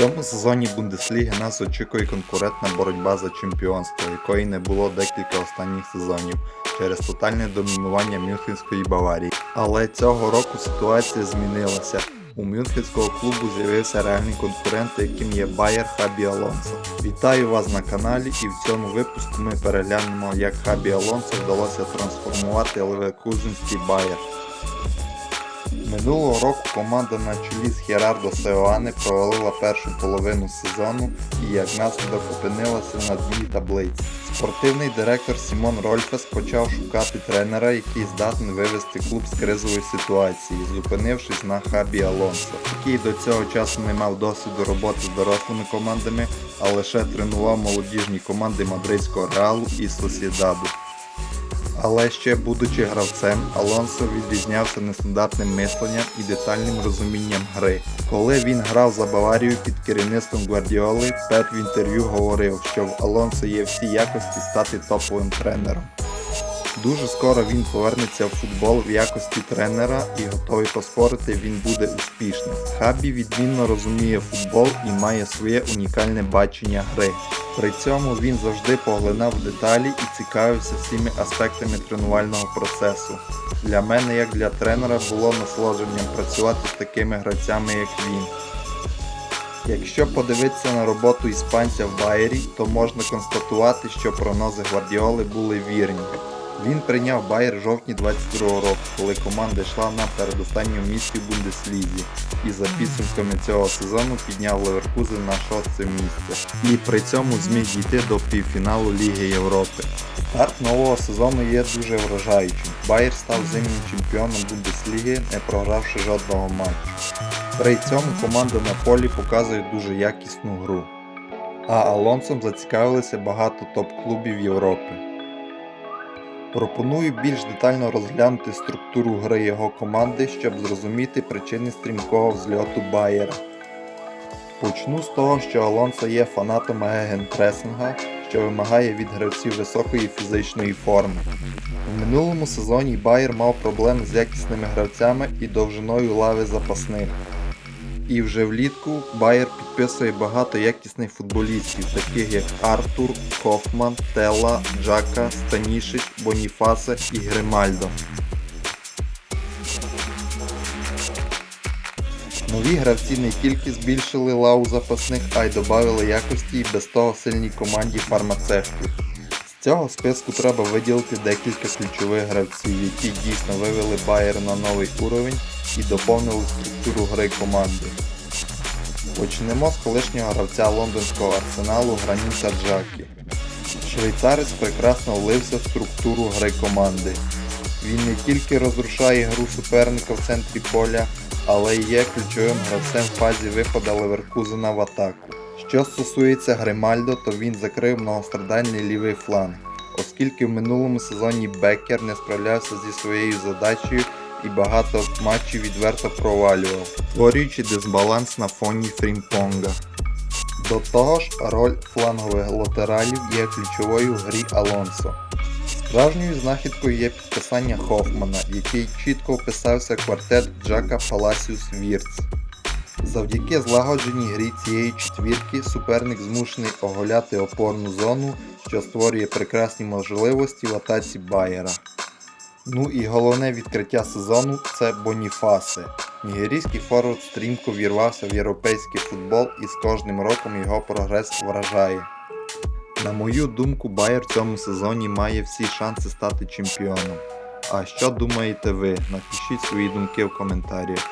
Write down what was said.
цьому сезоні Бундесліги нас очікує конкурентна боротьба за чемпіонство, якої не було декілька останніх сезонів через тотальне домінування Мюнхенської Баварії. Але цього року ситуація змінилася. У Мюнхенського клубу з'явився реальний конкурент, яким є Байер Хабі Алонсо. Вітаю вас на каналі і в цьому випуску ми переглянемо, як Хабі Алонсо вдалося трансформувати Леверкузенський Байер. Минулого року команда на чолі з Херардо Сеоане провалила першу половину сезону і як наслідок опинилася на дні таблиці. Спортивний директор Сімон Рольфес почав шукати тренера, який здатний вивести клуб з кризової ситуації, зупинившись на Хабі Алонсо, який до цього часу не мав досвіду роботи з дорослими командами, а лише тренував молодіжні команди мадридського реалу і Сосідаду. Але ще будучи гравцем, Алонсо відрізнявся нестандартним мисленням і детальним розумінням гри. Коли він грав за Баварію під керівництвом Гвардіоли, Пет в інтерв'ю говорив, що в Алонсо є всі якості стати топовим тренером. Дуже скоро він повернеться в футбол в якості тренера і готовий поспорити, він буде успішним. Хабі відмінно розуміє футбол і має своє унікальне бачення гри. При цьому він завжди поглинав деталі і цікавився всіми аспектами тренувального процесу. Для мене, як для тренера, було насолодженням працювати з такими гравцями, як він. Якщо подивитися на роботу іспанця в Байері, то можна констатувати, що прогнози Гвардіоли були вірні. Він прийняв Байер жовтні 22 року, коли команда йшла на передостанньому місці в Бундеслізі і за підсумками цього сезону підняв Леверкузен на шосте місце і при цьому зміг дійти до півфіналу Ліги Європи. Старт нового сезону є дуже вражаючим. Байер став зимнім чемпіоном Бундесліги, не програвши жодного матчу. При цьому команда на полі показує дуже якісну гру. А Алонсом зацікавилися багато топ-клубів Європи. Пропоную більш детально розглянути структуру гри його команди, щоб зрозуміти причини стрімкого взльоту Байера. Почну з того, що Алонсо є фанатом гегенпресинга, що вимагає від гравців високої фізичної форми. У минулому сезоні Байер мав проблеми з якісними гравцями і довжиною лави запасних. І вже влітку Байер підписує багато якісних футболістів, таких як Артур, Хофман, Телла, Джака, Станішич, Боніфасе і Гримальдо. Нові гравці не тільки збільшили лаву запасних, а й додали якості і без того сильній команді фармацевтів. З цього списку треба виділити декілька ключових гравців, які дійсно вивели Байер на новий уровень і доповнили структуру гри команди. Почнемо з колишнього гравця лондонського арсеналу Граніта Джакі. Швейцарець прекрасно влився в структуру гри команди. Він не тільки розрушає гру суперника в центрі поля, але й є ключовим гравцем в фазі виходу Леверкузена в атаку. Що стосується Гримальдо, то він закрив многострадальний лівий фланг, оскільки в минулому сезоні Беккер не справлявся зі своєю задачею і багато матчів відверто провалював, створюючи дисбаланс на фоні Фрімпонга. До того ж, роль флангових латералів є ключовою в грі Алонсо. Справжньою знахідкою є підписання Хофмана, який чітко вписався квартет Джака Паласіус Вірц. Завдяки злагодженій грі цієї четвірки суперник змушений оголяти опорну зону, що створює прекрасні можливості в атаці Байера. Ну і головне відкриття сезону це Боніфаси. Нігерійський форвард стрімко вірвався в європейський футбол і з кожним роком його прогрес вражає. На мою думку, Байер в цьому сезоні має всі шанси стати чемпіоном. А що думаєте ви? Напишіть свої думки в коментарях.